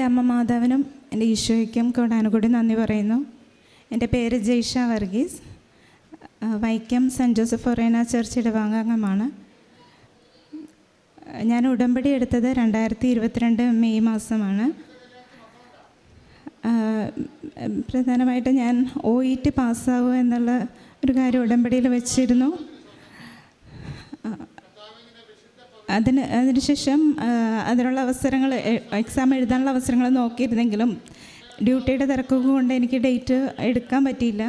എന്റെ അമ്മ മാതാവിനും എന്റെ ഈശോയ്ക്കും കൂടാനുകൂടി നന്ദി പറയുന്നു. എന്റെ പേര് ജയ്ഷ വർഗീസ്. വൈക്കം സെന്റ് ജോസഫ് ഒറേന ചർച്ച് ഇടവാംഗമാണ് ഞാൻ ഉടമ്പടി എടുത്തത് രണ്ടായിരത്തി ഇരുപത്തിരണ്ട് മെയ് മാസമാണ്. പ്രധാനമായിട്ട് ഞാൻ ഒ ഇ ടി പാസ്സാവുക എന്നുള്ള ഒരു കാര്യം ഉടമ്പടിയിൽ വെച്ചിരുന്നു. അതിന് അതിനുശേഷം അതിനുള്ള അവസരങ്ങൾ എക്സാം എഴുതാനുള്ള അവസരങ്ങൾ നോക്കിയിരുന്നെങ്കിലും ഡ്യൂട്ടിയുടെ തിരക്കൊക്കെ കൊണ്ട് എനിക്ക് ഡേറ്റ് എടുക്കാൻ പറ്റിയില്ല.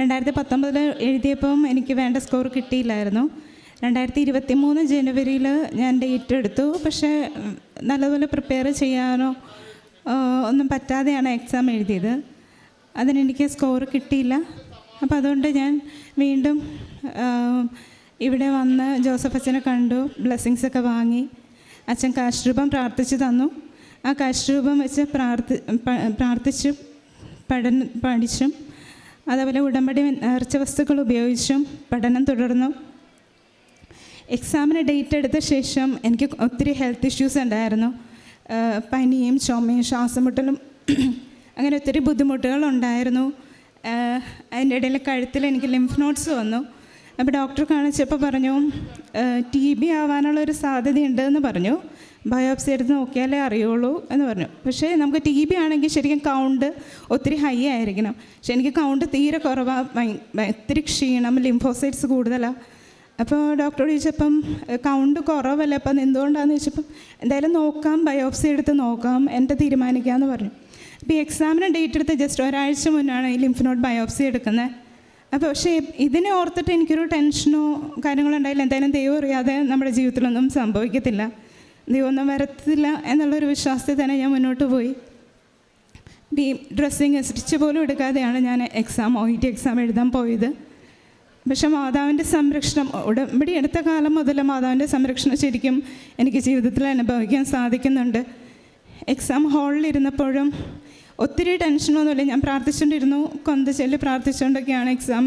രണ്ടായിരത്തി പത്തൊമ്പതിൽ എഴുതിയപ്പം എനിക്ക് വേണ്ട സ്കോർ കിട്ടിയില്ലായിരുന്നു. രണ്ടായിരത്തി ഇരുപത്തി മൂന്ന് ജനുവരിയിൽ ഞാൻ ഡേറ്റ് എടുത്തു. പക്ഷേ നല്ലതുപോലെ പ്രിപ്പയർ ചെയ്യാനോ ഒന്നും പറ്റാതെയാണ് എക്സാം എഴുതിയത്. അതിനെനിക്ക് സ്കോർ കിട്ടിയില്ല. അപ്പോൾ അതുകൊണ്ട് ഞാൻ വീണ്ടും ഇവിടെ വന്ന് ജോസഫ് അച്ഛനെ കണ്ടു ബ്ലെസ്സിങ്സ് ഒക്കെ വാങ്ങി. അച്ഛൻ കാശ്രൂപം പ്രാർത്ഥിച്ച് തന്നു. ആ കാശ്രൂപം വെച്ച് പ്രാർത്ഥി പ്രാർത്ഥിച്ചും പഠന പഠിച്ചും അതേപോലെ ഉടമ്പടി നേർച്ച വസ്തുക്കൾ ഉപയോഗിച്ചും പഠനം തുടർന്നു. എക്സാമിന് ഡേറ്റ് എടുത്ത ശേഷം എനിക്ക് ഒത്തിരി ഹെൽത്ത് ഇഷ്യൂസ് ഉണ്ടായിരുന്നു. പനിയും ചുമയും ശ്വാസം മുട്ടലും അങ്ങനെ ഒത്തിരി ബുദ്ധിമുട്ടുകൾ ഉണ്ടായിരുന്നു. അതിന്റെ ഇടയിൽ കഴുത്തിൽ എനിക്ക് ലിംഫ് നോട്ട്സ് വന്നു. അപ്പോൾ ഡോക്ടർ കാണിച്ചപ്പോൾ പറഞ്ഞു ടി ബി ആവാനുള്ള ഒരു സാധ്യതയുണ്ട് എന്ന് പറഞ്ഞു. ബയോപ്സി എടുത്ത് നോക്കിയാലേ അറിയുള്ളൂ എന്ന് പറഞ്ഞു. പക്ഷേ നമുക്ക് ടി ബി ആണെങ്കിൽ ശരിക്കും കൗണ്ട് ഒത്തിരി ഹൈ ആയിരിക്കണം. പക്ഷെ എനിക്ക് കൗണ്ട് തീരെ കുറവാണ് ഒത്തിരി ക്ഷീണം ലിംഫോസൈറ്റ്സ് കൂടുതലാണ് അപ്പോൾ ഡോക്ടർ ചോദിച്ചപ്പം കൗണ്ട് കുറവല്ല? അപ്പം എന്തുകൊണ്ടാണെന്ന് ചോദിച്ചപ്പം എന്തായാലും നോക്കാം ബയോപ്സി എടുത്ത് നോക്കാം എന്റെ തീരുമാനിക്കാമെന്ന് പറഞ്ഞു. അപ്പോൾ ഈ എക്സാമിന് ഡേറ്റ് എടുത്ത് ജസ്റ്റ് ഒരാഴ്ച മുന്നാണ് ഈ ലിംഫ് നോട്ട് ബയോപ്സി എടുക്കുന്നത് അപ്പോൾ പക്ഷേ ഇതിനെ ഓർത്തിട്ട് എനിക്കൊരു ടെൻഷനോ കാര്യങ്ങളോ ഉണ്ടായില്ല. എന്തായാലും ദൈവം അറിയാതെ നമ്മുടെ ജീവിതത്തിലൊന്നും സംഭവിക്കത്തില്ല. ദൈവമൊന്നും വരത്തില്ല എന്നുള്ളൊരു വിശ്വാസത്തിൽ തന്നെ ഞാൻ മുന്നോട്ട് പോയി. ഈ ഡ്രസ്സിങ് സ്റ്റിച്ച് പോലും എടുക്കാതെയാണ് ഞാൻ എക്സാം ഒ ടി എക്സാം എഴുതാൻ പോയത്. പക്ഷേ മാതാവിന്റെ സംരക്ഷണം ഉടമ്പടി എടുത്ത കാലം മുതൽ മാതാവിന്റെ സംരക്ഷണം ശരിക്കും എനിക്ക് ജീവിതത്തിൽ അനുഭവിക്കാൻ സാധിക്കുന്നുണ്ട്. എക്സാം ഹാളിലിരുന്നപ്പോഴും ഒത്തിരി ടെൻഷനൊന്നുമില്ല ഞാൻ പ്രാർത്ഥിച്ചുകൊണ്ടിരുന്നു കൊന്ത ചൊല്ലി പ്രാർത്ഥിച്ചുകൊണ്ടൊക്കെയാണ് എക്സാം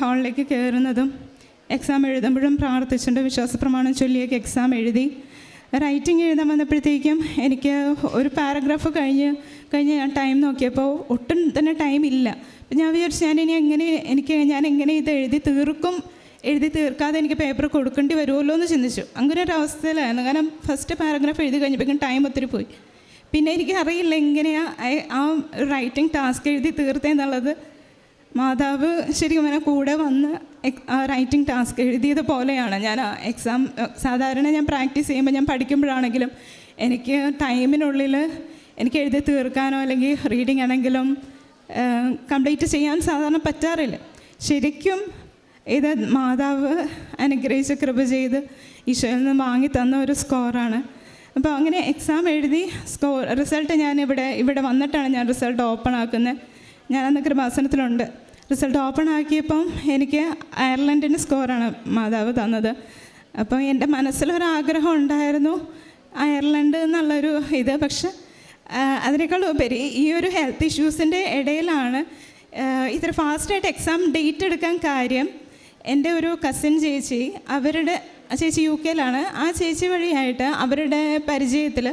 ഹാളിലേക്ക് കയറുന്നതും എക്സാം എഴുതുമ്പോഴും പ്രാർത്ഥിച്ചുകൊണ്ട് വിശ്വാസ പ്രമാണം ചൊല്ലിയൊക്കെ എക്സാം എഴുതി. റൈറ്റിംഗ് എഴുതാൻ വന്നപ്പോഴത്തേക്കും എനിക്ക് ഒരു പാരഗ്രാഫ് കഴിഞ്ഞ് കഴിഞ്ഞ് ഞാൻ ടൈം നോക്കിയപ്പോൾ ഒട്ടും തന്നെ ടൈം ഇല്ല. അപ്പം ഞാൻ വിചാരിച്ചു ഞാൻ ഇനി എങ്ങനെ എനിക്ക് ഞാൻ എങ്ങനെ ഇത് എഴുതി തീർക്കും? എഴുതി തീർക്കാതെ എനിക്ക് പേപ്പർ കൊടുക്കേണ്ടി വരുമല്ലോ എന്ന് ചിന്തിച്ചു. അങ്ങനെ ഒരു അവസ്ഥയിലായിരുന്നു. കാരണം ഫസ്റ്റ് പാരഗ്രാഫ് എഴുതി കഴിഞ്ഞപ്പോഴേക്കും ടൈം ഒത്തിരി പോയി. പിന്നെ എനിക്ക് അറിയില്ല എങ്ങനെയാണ് ആ റൈറ്റിംഗ് ടാസ്ക് എഴുതി തീർത്തെന്നുള്ളത് മാതാവ് ശരിക്കും പറഞ്ഞാൽ കൂടെ വന്ന് ആ റൈറ്റിംഗ് ടാസ്ക് എഴുതിയത് പോലെയാണ്. ഞാൻ ആ എക്സാം സാധാരണ ഞാൻ പ്രാക്ടീസ് ചെയ്യുമ്പോൾ ഞാൻ പഠിക്കുമ്പോഴാണെങ്കിലും എനിക്ക് ടൈമിനുള്ളിൽ എനിക്ക് എഴുതി തീർക്കാനോ അല്ലെങ്കിൽ റീഡിംഗ് ആണെങ്കിലും കംപ്ലീറ്റ് ചെയ്യാൻ സാധാരണ പറ്റാറില്ല. ശരിക്കും ഇത് മാതാവ് അനുഗ്രഹിച്ച കൃപ ചെയ്ത് ഈശോയിൽ നിന്ന് വാങ്ങി തന്ന ഒരു സ്കോറാണ് അപ്പോൾ അങ്ങനെ എക്സാം എഴുതി സ്കോർ റിസൾട്ട് ഞാൻ ഇവിടെ ഇവിടെ വന്നിട്ടാണ് ഞാൻ റിസൾട്ട് ഓപ്പൺ ആക്കുന്നത്. ഞാൻ അന്ന് കൃപാസനത്തിലുണ്ട്. റിസൾട്ട് ഓപ്പൺ ആക്കിയപ്പം എനിക്ക് അയർലൻഡിന്റെ സ്കോറാണ് മാതാവ് തന്നത്. അപ്പോൾ എന്റെ മനസ്സിലൊരാഗ്രഹം ഉണ്ടായിരുന്നു അയർലൻഡ് എന്നുള്ളൊരു ഇത്. പക്ഷെ അതിനേക്കാൾ ഉപരി ഈ ഒരു ഹെൽത്ത് ഇഷ്യൂസിന്റെ ഇടയിലാണ് ഇത്ര ഫാസ്റ്റായിട്ട് എക്സാം ഡേറ്റ് എടുക്കാൻ കാര്യം എന്റെ ഒരു കസിൻ ചേച്ചി അവരുടെ ആ ചേച്ചി യു കെയിലാണ്. ആ ചേച്ചി വഴിയായിട്ട് അവരുടെ പരിചയത്തിൽ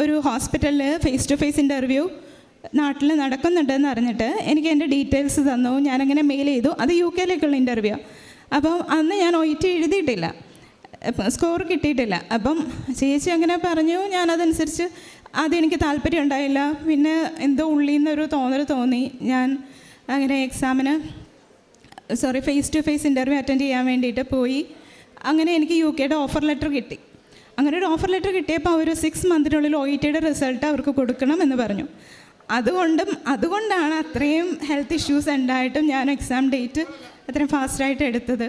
ഒരു ഹോസ്പിറ്റലിൽ ഫേസ് ടു ഫേസ് ഇന്റർവ്യൂ നാട്ടിൽ നടക്കുന്നുണ്ടെന്ന് അറിഞ്ഞിട്ട് എനിക്ക് എന്റെ ഡീറ്റെയിൽസ് തന്നു. ഞാനങ്ങനെ മെയിൽ ചെയ്തു. അത് യു കെയിലേക്കുള്ള ഇന്റർവ്യൂ അപ്പം അന്ന് ഞാൻ ഒ ടി എഴുതിയിട്ടില്ല. സ്കോർ കിട്ടിയിട്ടില്ല. അപ്പം ചേച്ചി അങ്ങനെ പറഞ്ഞു ഞാനതനുസരിച്ച് ആദ്യം എനിക്ക് താല്പര്യം ഉണ്ടായില്ല. പിന്നെ എന്തോ ഉള്ളിൽ നിന്നൊരു തോന്നൽ തോന്നി. ഞാൻ അങ്ങനെ എക്സാമിന് sorry face to face interview attend ചെയ്യാൻ വേണ്ടിയിട്ട് പോയി. അങ്ങനെ എനിക്ക് യു കെയുടെ ഓഫർ ലെറ്റർ കിട്ടി. അങ്ങനെ ഒരു ഓഫർ ലെറ്റർ കിട്ടിയപ്പോൾ അവർ സിക്സ് മന്തിനുള്ളിൽ ഒ ഇ ടിയുടെ റിസൾട്ട് അവർക്ക് കൊടുക്കണം എന്ന് പറഞ്ഞു. അതുകൊണ്ടും അതുകൊണ്ടാണ് അത്രയും ഹെൽത്ത് ഇഷ്യൂസ് ഉണ്ടായിട്ടും ഞാൻ എക്സാം ഡേറ്റ് അത്രയും ഫാസ്റ്റായിട്ട് എടുത്തത്.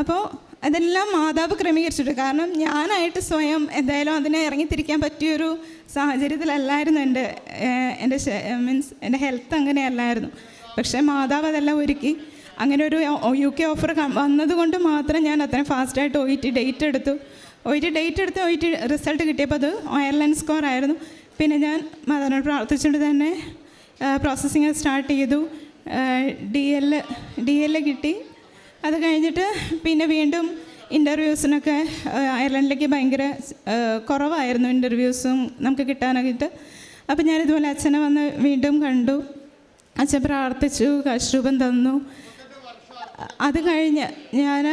അപ്പോൾ അതെല്ലാം മാതാവ് ക്രമീകരിച്ചിട്ട് കാരണം ഞാനായിട്ട് സ്വയം എന്തായാലും അതിനെ ഇറങ്ങിത്തിരിക്കാൻ പറ്റിയൊരു സാഹചര്യത്തിലല്ലായിരുന്നു എന്റെ എന്റെ മീൻസ് എന്റെ ഹെൽത്ത് അങ്ങനെയല്ലായിരുന്നു. പക്ഷേ മാതാവ് അതെല്ലാം ഒരുക്കി. അങ്ങനെ ഒരു യു കെ ഓഫർ വന്നതുകൊണ്ട് മാത്രം ഞാൻ അത്രയും ഫാസ്റ്റായിട്ട് ഒ ടി ഡേറ്റ് എടുത്തു. ഒ ടി ഡേറ്റ് എടുത്ത് ഒ ടി റിസൾട്ട് കിട്ടിയപ്പോൾ അത് എയർലൈൻ സ്കോർ ആയിരുന്നു. പിന്നെ ഞാൻ മാതാവിനോട് പ്രാർത്ഥിച്ചുകൊണ്ട് തന്നെ പ്രോസസ്സിങ് സ്റ്റാർട്ട് ചെയ്തു. ഡി എൽ ഡി എൽ കിട്ടി. അത് കഴിഞ്ഞിട്ട് പിന്നെ വീണ്ടും ഇന്റർവ്യൂസിനൊക്കെ അയർലൻഡിലേക്ക് ഭയങ്കര കുറവായിരുന്നു ഇന്റർവ്യൂസും നമുക്ക് കിട്ടാനായിട്ട്. അപ്പം ഞാനിതുപോലെ അച്ഛനെ വന്ന് വീണ്ടും കണ്ടു. അച്ഛൻ പ്രാർത്ഥിച്ചു കശ്രൂപം തന്നു. അത് കഴിഞ്ഞ് ഞാൻ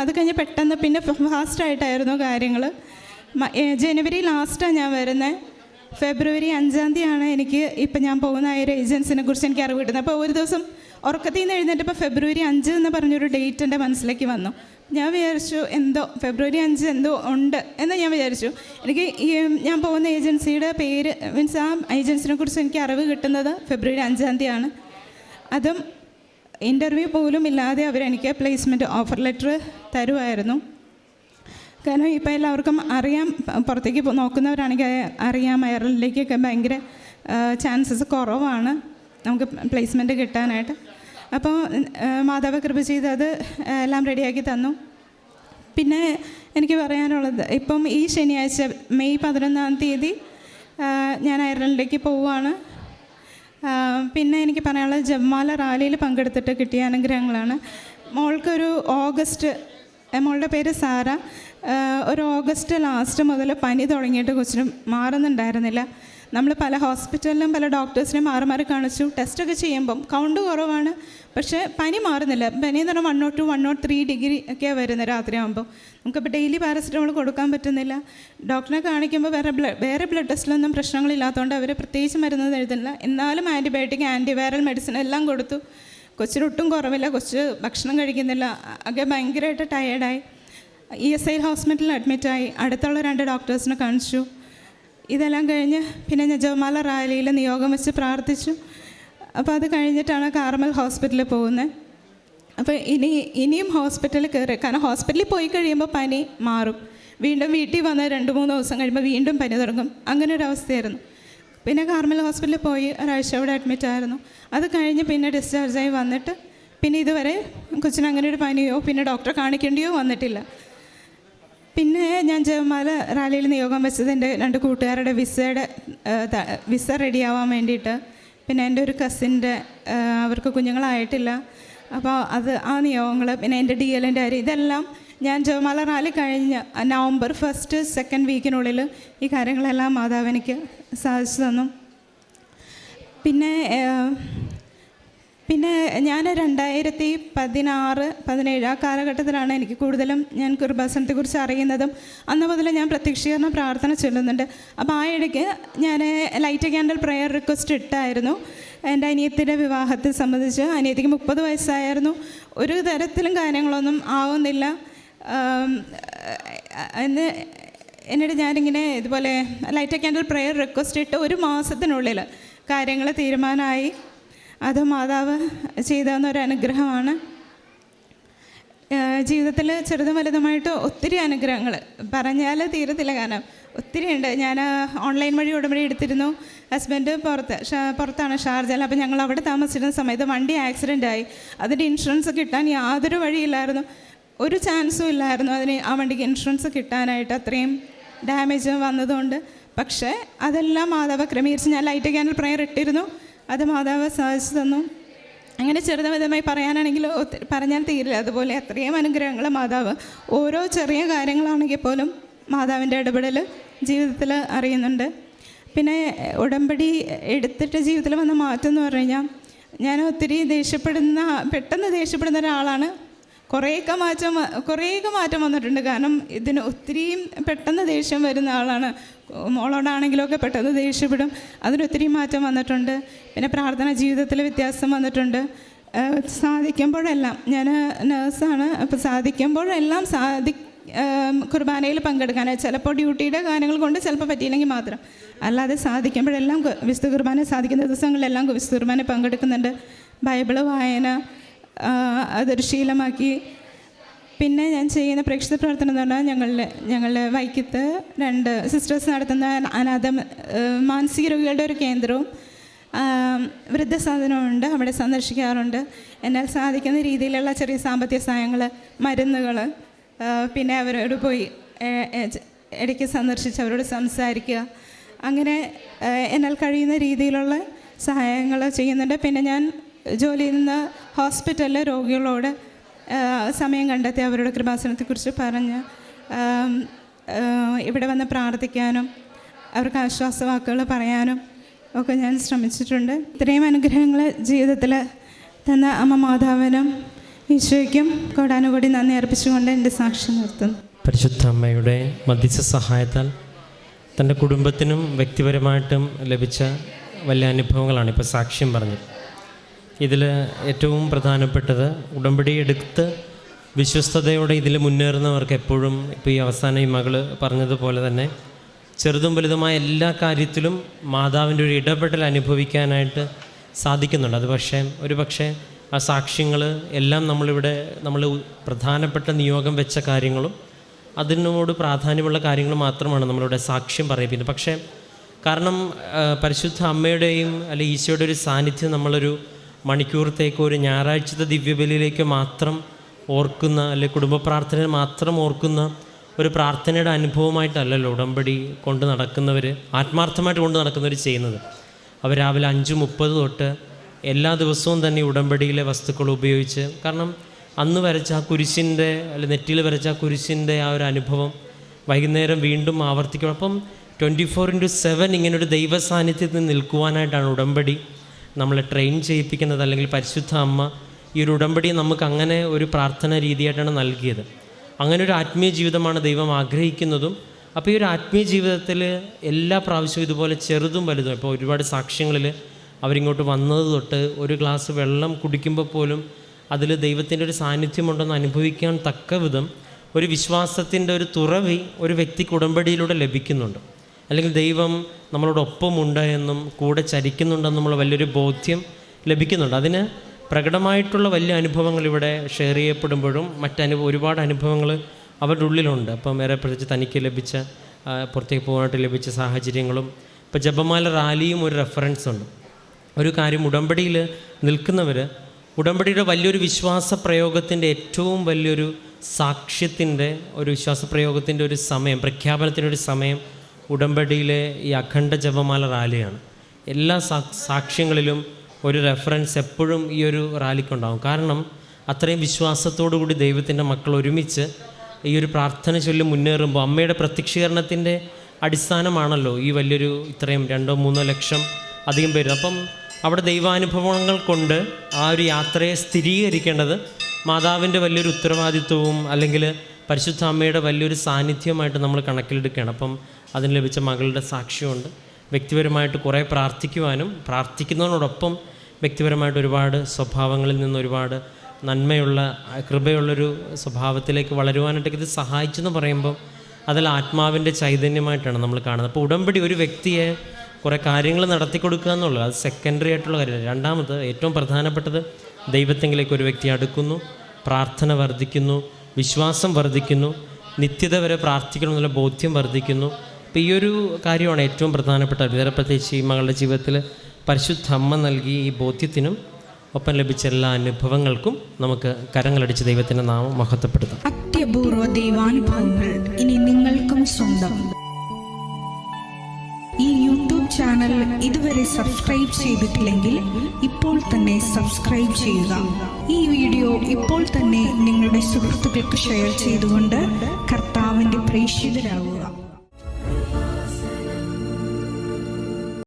അത് കഴിഞ്ഞ് പെട്ടെന്ന് പിന്നെ ഫാസ്റ്റായിട്ടായിരുന്നു കാര്യങ്ങൾ. ജനുവരി ലാസ്റ്റാണ് ഞാൻ വരുന്നത് ഫെബ്രുവരി അഞ്ചാം തീയതിയാണ് എനിക്ക് ഇപ്പം ഞാൻ പോകുന്ന ആ ഒരു ഏജൻസിനെ കുറിച്ച് എനിക്ക് അറിവ് കിട്ടുന്നത്. അപ്പോൾ ഒരു ദിവസം ഉറക്കത്തിൽ നിന്ന് എഴുന്നേറ്റപ്പോൾ ഫെബ്രുവരി അഞ്ച് എന്ന് പറഞ്ഞൊരു ഡേറ്റ് എന്റെ മനസ്സിലേക്ക് വന്നു. ഞാൻ വിചാരിച്ചു എന്തോ ഫെബ്രുവരി അഞ്ച് എന്തോ ഉണ്ട് എന്ന് ഞാൻ വിചാരിച്ചു. എനിക്ക് ഞാൻ പോകുന്ന ഏജൻസിയുടെ പേര് മീൻസ് ആ ഏജൻസിനെ കുറിച്ച് എനിക്ക് അറിവ് കിട്ടുന്നത് ഫെബ്രുവരി അഞ്ചാം തീയതിയാണ്. അതും ഇന്റർവ്യൂ പോലും ഇല്ലാതെ അവരെനിക്ക് പ്ലേസ്മെന്റ് ഓഫർ ലെറ്റർ തരുമായിരുന്നു. കാരണം ഇപ്പോൾ എല്ലാവർക്കും അറിയാം പുറത്തേക്ക് നോക്കുന്നവരാണെങ്കിൽ അറിയാം അയർലൻഡിലേക്കൊക്കെ ഭയങ്കര ചാൻസസ് കുറവാണ് നമുക്ക് പ്ലേസ്മെന്റ് കിട്ടാനായിട്ട്. അപ്പോൾ മാതാവ് കൃപ ചെയ്ത് അത് എല്ലാം റെഡിയാക്കി തന്നു. പിന്നെ എനിക്ക് പറയാനുള്ളത് ഇപ്പം ഈ ശനിയാഴ്ച മെയ് പതിനൊന്നാം തീയതി ഞാൻ അയർലൻഡിലേക്ക് പോവുകയാണ്. പിന്നെ എനിക്ക് പറയാനുള്ളത് ജമ്മാല റാലിയിൽ പങ്കെടുത്തിട്ട് കിട്ടിയ അനുഗ്രഹങ്ങളാണ്. മോൾക്കൊരു ഓഗസ്റ്റ് മോളുടെ പേര് സാറ. ഒരു ഓഗസ്റ്റ് ലാസ്റ്റ് മുതൽ പനി തുടങ്ങിയിട്ട് കൊച്ചിന് മാറുന്നുണ്ടായിരുന്നില്ല. നമ്മൾ പല ഹോസ്പിറ്റലിലും പല ഡോക്ടേഴ്സിനെ മാറി മാറി കാണിച്ചു. ടെസ്റ്റൊക്കെ ചെയ്യുമ്പം കൗണ്ട് കുറവാണ്. പക്ഷേ പനി മാറുന്നില്ല. പനി എന്ന് പറഞ്ഞാൽ one naught two one naught three degree ഒക്കെ വരുന്നത് രാത്രിയാകുമ്പോൾ നമുക്കിപ്പോൾ ഡെയിലി പാരസെറ്റമോൾ കൊടുക്കാൻ പറ്റുന്നില്ല. ഡോക്ടറെ കാണിക്കുമ്പോൾ വേറെ ബ്ലഡ് വേറെ ബ്ലഡ് ടെസ്റ്റിലൊന്നും പ്രശ്നങ്ങളില്ലാത്തതുകൊണ്ട് അവർ പ്രത്യേകിച്ച് മരുന്ന് എഴുതുന്നില്ല. എന്നാലും ആന്റിബയോട്ടിക് ആന്റിവൈറൽ മെഡിസിൻ എല്ലാം കൊടുത്തു. കൊച്ചിനൊട്ടും കുറവില്ല. കൊച്ച് ഭക്ഷണം കഴിക്കുന്നില്ല. ഒക്കെ ഭയങ്കരമായിട്ട് ടയേർഡായി ഇ എസ് ഐ ഹോസ്പിറ്റലിൽ അഡ്മിറ്റായി അടുത്തുള്ള രണ്ട് ഡോക്ടേഴ്സിനെ കാണിച്ചു. ഇതെല്ലാം കഴിഞ്ഞ് പിന്നെ ഞാൻ ജവമാല റാലിയിൽ നിയോഗം വെച്ച് പ്രാർത്ഥിച്ചു. അപ്പോൾ അത് കഴിഞ്ഞിട്ടാണ് കാർമൽ ഹോസ്പിറ്റലിൽ പോകുന്നത് അപ്പോൾ ഇനി ഇനിയും ഹോസ്പിറ്റലിൽ കയറി കാരണം ഹോസ്പിറ്റലിൽ പോയി കഴിയുമ്പോൾ പനി മാറും. വീണ്ടും വീട്ടിൽ വന്ന് രണ്ട് മൂന്ന് ദിവസം കഴിയുമ്പോൾ വീണ്ടും പനി തുടങ്ങും. അങ്ങനെ ഒരു അവസ്ഥയായിരുന്നു. പിന്നെ കാർമൽ ഹോസ്പിറ്റലിൽ പോയി ഒരാഴ്ച അവിടെ അഡ്മിറ്റ് ആയിരുന്നു. അത് കഴിഞ്ഞ് പിന്നെ ഡിസ്ചാർജായി വന്നിട്ട് പിന്നെ ഇതുവരെ കൊച്ചിന് അങ്ങനെ ഒരു പനിയോ പിന്നെ ഡോക്ടറെ കാണിക്കേണ്ടിയോ വന്നിട്ടില്ല. പിന്നെ ഞാൻ ജയമാല റാലിയിൽ നിയോഗം വെച്ചത് എന്റെ രണ്ട് കൂട്ടുകാരുടെ വിസയുടെ വിസ റെഡിയാവാൻ വേണ്ടിയിട്ട്. പിന്നെ എന്റെ ഒരു കസിന്റെ അവർക്ക് കുഞ്ഞുങ്ങളായിട്ടില്ല. അപ്പോൾ അത് ആ നിയോഗങ്ങൾ പിന്നെ എന്റെ ഡി എല്ലിന്റെ കാര്യം ഇതെല്ലാം ഞാൻ ജയമാല റാലി കഴിഞ്ഞ് നവംബർ ഫസ്റ്റ് സെക്കൻഡ് വീക്കിനുള്ളിൽ ഈ കാര്യങ്ങളെല്ലാം മാതാവ് എനിക്ക് സാധിച്ചു തന്നു. പിന്നെ പിന്നെ ഞാൻ രണ്ടായിരത്തി പതിനാറ് പതിനേഴ് ആ കാലഘട്ടത്തിലാണ് എനിക്ക് കൂടുതലും ഞാൻ കുർബാസനത്തെക്കുറിച്ച് അറിയുന്നതും അന്ന് മുതൽ ഞാൻ പ്രത്യക്ഷീകരണ പ്രാർത്ഥന ചൊല്ലുന്നുണ്ട്. അപ്പോൾ ആ ഇടയ്ക്ക് ഞാൻ ലൈറ്റ് ക്യാൻഡൽ പ്രെയർ റിക്വസ്റ്റ് ഇട്ടായിരുന്നു. എന്റെ അനിയത്തിന്റെ വിവാഹത്തെ സംബന്ധിച്ച് അനിയത്തിക്ക് മുപ്പത് വയസ്സായിരുന്നു. ഒരു തരത്തിലും കാര്യങ്ങളൊന്നും ആവുന്നില്ല. എന്ന് എന്നിട്ട് ഞാനിങ്ങനെ ഇതുപോലെ ലൈറ്റ് ക്യാൻഡൽ പ്രെയർ റിക്വസ്റ്റ് ഇട്ട് ഒരു മാസത്തിനുള്ളിൽ കാര്യങ്ങൾ തീരുമാനമായി. അത് മാതാവ് ചെയ്തെന്നൊരു അനുഗ്രഹമാണ്. ജീവിതത്തിൽ ചെറുതും വലുതുമായിട്ട് ഒത്തിരി അനുഗ്രഹങ്ങൾ. പറഞ്ഞാൽ തീരത്തില്ല കാരണം ഒത്തിരി ഉണ്ട് ഞാൻ ഓൺലൈൻ വഴി ഉടമ്പടി എടുത്തിരുന്നു. ഹസ്ബൻഡ് പുറത്ത് പുറത്താണ് ഷാർജയിൽ. അപ്പോൾ ഞങ്ങൾ അവിടെ താമസിച്ചിരുന്ന സമയത്ത് വണ്ടി ആക്സിഡന്റ് ആയി. അതിന്റെ ഇൻഷുറൻസ് കിട്ടാൻ യാതൊരു വഴിയില്ലായിരുന്നു. ഒരു ചാൻസും ഇല്ലായിരുന്നു അതിന് ആ വണ്ടിക്ക് ഇൻഷുറൻസ് കിട്ടാനായിട്ട് അത്രയും ഡാമേജ് വന്നതുകൊണ്ട്. പക്ഷേ അതെല്ലാം മാതാവ് ക്രമീകരിച്ച് ഞാൻ ലൈറ്റ് ക്യാനൽ പ്രയർ ഇട്ടിരുന്നു. അത് മാതാവ് സാധിച്ചു തന്നു. അങ്ങനെ ചെറുതമിതമായി പറയാനാണെങ്കിൽ പറഞ്ഞാൽ തീരില്ല. അതുപോലെ അത്രയും അനുഗ്രഹങ്ങൾ മാതാവ് ഓരോ ചെറിയ കാര്യങ്ങളാണെങ്കിൽ പോലും മാതാവിന്റെ ഇടപെടൽ ജീവിതത്തിൽ അറിയുന്നുണ്ട്. പിന്നെ ഉടമ്പടി എടുത്തിട്ട് ജീവിതത്തിൽ വന്ന മാറ്റം എന്ന് പറഞ്ഞു കഴിഞ്ഞാൽ ഞാൻ ഒത്തിരി ദേഷ്യപ്പെടുന്ന പെട്ടെന്ന് ദേഷ്യപ്പെടുന്ന ഒരാളാണ് കുറേയൊക്കെ മാറ്റം കുറേയൊക്കെ മാറ്റം വന്നിട്ടുണ്ട്. കാരണം ഇതിന് ഒത്തിരിയും പെട്ടെന്ന് ദേഷ്യം വരുന്ന ആളാണ്. മോളോടാണെങ്കിലുമൊക്കെ പെട്ടെന്ന് ദേഷ്യപ്പെടും. അതിനൊത്തിരി മാറ്റം വന്നിട്ടുണ്ട്. പിന്നെ പ്രാർത്ഥന ജീവിതത്തിൽ വ്യത്യാസം വന്നിട്ടുണ്ട്. സാധിക്കുമ്പോഴെല്ലാം ഞാൻ നേഴ്സാണ്. അപ്പോൾ സാധിക്കുമ്പോഴെല്ലാം സാധി കുർബാനയിൽ പങ്കെടുക്കാൻ ചിലപ്പോൾ ഡ്യൂട്ടിയുടെ കാര്യങ്ങൾ കൊണ്ട് ചിലപ്പോൾ പറ്റിയില്ലെങ്കിൽ മാത്രം. അല്ലാതെ സാധിക്കുമ്പോഴെല്ലാം വിശുദ്ധ കുർബാന സാധിക്കുന്ന ദിവസങ്ങളിലെല്ലാം വിശുദ്ധ കുർബാന പങ്കെടുക്കുന്നുണ്ട്. ബൈബിൾ വായന അതൊരു ശീലമാക്കി. പിന്നെ ഞാൻ ചെയ്യുന്ന പ്രേക്ഷിത പ്രവർത്തനം എന്ന് പറഞ്ഞാൽ ഞങ്ങളുടെ ഞങ്ങളുടെ വൈക്കത്ത് രണ്ട് സിസ്റ്റേഴ്സ് നടത്തുന്ന അനാഥ മാനസിക രോഗികളുടെ ഒരു കേന്ദ്രവും വൃദ്ധസാധനമുണ്ട് അവിടെ സന്ദർശിക്കാറുണ്ട്. എന്നാൽ സാധിക്കുന്ന രീതിയിലുള്ള ചെറിയ സാമ്പത്തിക സഹായങ്ങൾ മരുന്നുകൾ പിന്നെ അവരോട് പോയി ഇടയ്ക്ക് സന്ദർശിച്ച് അവരോട് സംസാരിക്കുക. അങ്ങനെ എന്നാൽ കഴിയുന്ന രീതിയിലുള്ള സഹായങ്ങൾ ചെയ്യുന്നുണ്ട്. പിന്നെ ഞാൻ ജോലി ചെയ്യുന്ന ഹോസ്പിറ്റലിലെ രോഗികളോട് സമയം കണ്ടെത്തി അവരുടെ കൃപാസനത്തെക്കുറിച്ച് പറഞ്ഞ് ഇവിടെ വന്ന് പ്രാർത്ഥിക്കാനും അവർക്ക് ആശ്വാസവാക്കുകൾ പറയാനും ഒക്കെ ഞാൻ ശ്രമിച്ചിട്ടുണ്ട്. ഇത്രയും അനുഗ്രഹങ്ങൾ ജീവിതത്തിൽ തന്ന അമ്മ മാതാവിനും ഈശോയ്ക്കും കോടാനുകൂടി നന്ദി അർപ്പിച്ചുകൊണ്ട് എന്റെ സാക്ഷ്യം നിർത്തുന്നു. പരിശുദ്ധ അമ്മയുടെ മധ്യസ്ഥ സഹായത്താൽ തന്റെ കുടുംബത്തിനും വ്യക്തിപരമായിട്ടും ലഭിച്ച വലിയ അനുഭവങ്ങളാണ് ഇപ്പോൾ സാക്ഷ്യം പറഞ്ഞത്. ഇതിൽ ഏറ്റവും പ്രധാനപ്പെട്ടത് ഉടമ്പടി എടുത്ത് വിശ്വസ്തയോടെ ഇതിൽ മുന്നേറുന്നവർക്ക് എപ്പോഴും ഇപ്പോൾ ഈ അവസാനം ഈ മകൾ പറഞ്ഞതുപോലെ തന്നെ ചെറുതും വലുതുമായ എല്ലാ കാര്യത്തിലും മാതാവിന്റെ ഒരു ഇടപെടൽ അനുഭവിക്കാനായിട്ട് സാധിക്കുന്നുണ്ട്. അത് പക്ഷേ ഒരു പക്ഷേ ആ സാക്ഷ്യങ്ങൾ എല്ലാം നമ്മളിവിടെ നമ്മൾ പ്രധാനപ്പെട്ട നിയോഗം വെച്ച കാര്യങ്ങളും അതിനോട് പ്രാധാന്യമുള്ള കാര്യങ്ങൾ മാത്രമാണ് നമ്മളിവിടെ സാക്ഷ്യം പറയിപ്പിക്കുന്നത്. പക്ഷേ കാരണം പരിശുദ്ധ അമ്മയുടെയും അല്ലെ ഈശോയുടെ ഒരു സാന്നിധ്യം നമ്മളൊരു മണിക്കൂറത്തേക്ക് ഒരു ഞായറാഴ്ചത്തെ ദിവ്യബലിയിലേക്ക് മാത്രം ഓർക്കുന്ന അല്ലെ കുടുംബ പ്രാർത്ഥന മാത്രം ഓർക്കുന്ന ഒരു പ്രാർത്ഥനയുടെ അനുഭവമായിട്ടല്ലല്ലോ ഉടമ്പടി കൊണ്ട് നടക്കുന്നവർ ആത്മാർത്ഥമായിട്ട് കൊണ്ട് നടക്കുന്നവർ ചെയ്യുന്നത്. അവർ രാവിലെ അഞ്ച് മുപ്പത് തൊട്ട് എല്ലാ ദിവസവും തന്നെ ഉടമ്പടിയിലെ വസ്തുക്കൾ ഉപയോഗിച്ച് കാരണം അന്ന് വരച്ച ആ കുരിശിന്റെ അല്ലെ നെറ്റിയിൽ വരച്ച ആ കുരിശിന്റെ ആ ഒരു അനുഭവം വൈകുന്നേരം വീണ്ടും ആവർത്തിക്കണം അപ്പം ട്വന്റി ഫോർ ഇന്റു സെവൻ ഇങ്ങനൊരു ദൈവ സാന്നിധ്യത്തിൽ നിൽക്കുവാനായിട്ടാണ് ഉടമ്പടി. നമ്മളെ ട്രെയിൻ ചെയ്യിപ്പിക്കുന്നത് അല്ലെങ്കിൽ പരിശുദ്ധ അമ്മ ഈ ഒരു ഉടമ്പടി നമുക്ക് അങ്ങനെ ഒരു പ്രാർത്ഥന രീതിയായിട്ടാണ് നൽകിയത്. അങ്ങനെ ഒരു ആത്മീയ ജീവിതമാണ് ദൈവം ആഗ്രഹിക്കുന്നതും. അപ്പോൾ ഈ ഒരു ആത്മീയ ജീവിതത്തിൽ എല്ലാ പ്രാവശ്യവും ഇതുപോലെ ചെറുതും വലുതും ഇപ്പോൾ ഒരുപാട് സാക്ഷ്യങ്ങളിൽ അവരിങ്ങോട്ട് വന്നത് തൊട്ട് ഒരു ഗ്ലാസ് വെള്ളം കുടിക്കുമ്പോൾ പോലും അതിൽ ദൈവത്തിന്റെ ഒരു സാന്നിധ്യമുണ്ടെന്ന് അനുഭവിക്കാൻ തക്ക വിധം ഒരു വിശ്വാസത്തിന്റെ ഒരു തുറവി ഒരു വ്യക്തിക്ക് ഉടമ്പടിയിലൂടെ ലഭിക്കുന്നുണ്ട്. അല്ലെങ്കിൽ ദൈവം നമ്മളോടൊപ്പമുണ്ട് എന്നും കൂടെ നമ്മൾ വലിയൊരു ബോധ്യം ലഭിക്കുന്നുണ്ട്. അതിന് പ്രകടമായിട്ടുള്ള വലിയ അനുഭവങ്ങൾ ഇവിടെ ഷെയർ ചെയ്യപ്പെടുമ്പോഴും മറ്റനുഭവം ഒരുപാട് അനുഭവങ്ങൾ അവരുടെ ഉള്ളിലുണ്ട്. അപ്പം ഏറെ പ്രത്യേകിച്ച് തനിക്ക് ലഭിച്ച പുറത്തേക്ക് പോകാനായിട്ട് ലഭിച്ച സാഹചര്യങ്ങളും ഇപ്പോൾ ജപമാല റാലിയും ഒരു റെഫറൻസ് ഉണ്ട്. ഒരു കാര്യം ഉടമ്പടിയിൽ നിൽക്കുന്നവർ ഉടമ്പടിയുടെ വലിയൊരു വിശ്വാസ പ്രയോഗത്തിന്റെ ഏറ്റവും വലിയൊരു സാക്ഷ്യത്തിന്റെ ഒരു വിശ്വാസ പ്രയോഗത്തിന്റെ ഒരു സമയം പ്രഖ്യാപനത്തിന്റെ ഒരു സമയം ഉടമ്പടിയിലെ ഈ അഖണ്ഡ ജപമാല റാലിയാണ്. എല്ലാ സാക്ഷ്യങ്ങളിലും ഒരു റെഫറൻസ് എപ്പോഴും ഈ ഒരു റാലിക്കുണ്ടാകും കാരണം അത്രയും കൂടി ദൈവത്തിന്റെ മക്കൾ ഒരുമിച്ച് ഈ ഒരു പ്രാർത്ഥന ചൊല്ലി മുന്നേറുമ്പോൾ അമ്മയുടെ പ്രത്യക്ഷീകരണത്തിന്റെ അടിസ്ഥാനമാണല്ലോ ഈ വലിയൊരു ഇത്രയും രണ്ടോ മൂന്നോ ലക്ഷം അധികം പേര്. അപ്പം അവിടെ ദൈവാനുഭവങ്ങൾ കൊണ്ട് ആ ഒരു യാത്രയെ സ്ഥിരീകരിക്കേണ്ടത് മാതാവിന്റെ വലിയൊരു ഉത്തരവാദിത്വവും അല്ലെങ്കിൽ പരിശുദ്ധ അമ്മയുടെ വലിയൊരു സാന്നിധ്യമായിട്ട് നമ്മൾ കണക്കിലെടുക്കുകയാണ്. അപ്പം അതിന് ലഭിച്ച മകളുടെ സാക്ഷ്യമുണ്ട്. വ്യക്തിപരമായിട്ട് കുറേ പ്രാർത്ഥിക്കുവാനും പ്രാർത്ഥിക്കുന്നതിനോടൊപ്പം വ്യക്തിപരമായിട്ട് ഒരുപാട് സ്വഭാവങ്ങളിൽ നിന്ന് ഒരുപാട് നന്മയുള്ള കൃപയുള്ളൊരു സ്വഭാവത്തിലേക്ക് വളരുവാനായിട്ടൊക്കെ ഇത് സഹായിച്ചെന്ന് പറയുമ്പോൾ അതിൽ ആത്മാവിന്റെ ചൈതന്യമായിട്ടാണ് നമ്മൾ കാണുന്നത്. അപ്പോൾ ഉടമ്പടി ഒരു വ്യക്തിയെ കുറേ കാര്യങ്ങൾ നടത്തി കൊടുക്കുക എന്നുള്ളത് അത് സെക്കൻഡറി ആയിട്ടുള്ള കാര്യമല്ല. രണ്ടാമത് ഏറ്റവും പ്രധാനപ്പെട്ടത് ദൈവത്തെങ്കിലേക്ക് ഒരു വ്യക്തി അടുക്കുന്നു പ്രാർത്ഥന വർദ്ധിക്കുന്നു വിശ്വാസം വർദ്ധിക്കുന്നു നിത്യത വരെ പ്രാർത്ഥിക്കണമെന്നുള്ള ബോധ്യം വർദ്ധിക്കുന്നു അപ്പോൾ ഈ ഒരു കാര്യമാണ് ഏറ്റവും പ്രധാനപ്പെട്ട. വേറെ പ്രത്യേകിച്ച് ഈ മകളുടെ ജീവിതത്തിൽ പരിശുദ്ധ അമ്മ നൽകിയ ഈ ബോധ്യത്തിനും ഒപ്പം ലഭിച്ച എല്ലാ അനുഭവങ്ങൾക്കും നമുക്ക് കരങ്ങളടിച്ച് ദൈവത്തിന്റെ നാമം മഹത്വപ്പെടുത്താം. അത്യപൂർവ ദൈവാനുഭവങ്ങൾ ഇനി നിങ്ങൾക്കും സ്വന്തം. ഈ യൂട്യൂബ് ചാനൽ ഇതുവരെ സബ്സ്ക്രൈബ് ചെയ്തിട്ടില്ലെങ്കിൽ ഇപ്പോൾ തന്നെ സബ്സ്ക്രൈബ് ചെയ്യുക. ഈ വീഡിയോ ഇപ്പോൾ തന്നെ നിങ്ങളുടെ സുഹൃത്തുക്കൾക്ക് ഷെയർ ചെയ്തുകൊണ്ട് കർത്താവിന്റെ പ്രേക്ഷിതരാകുക.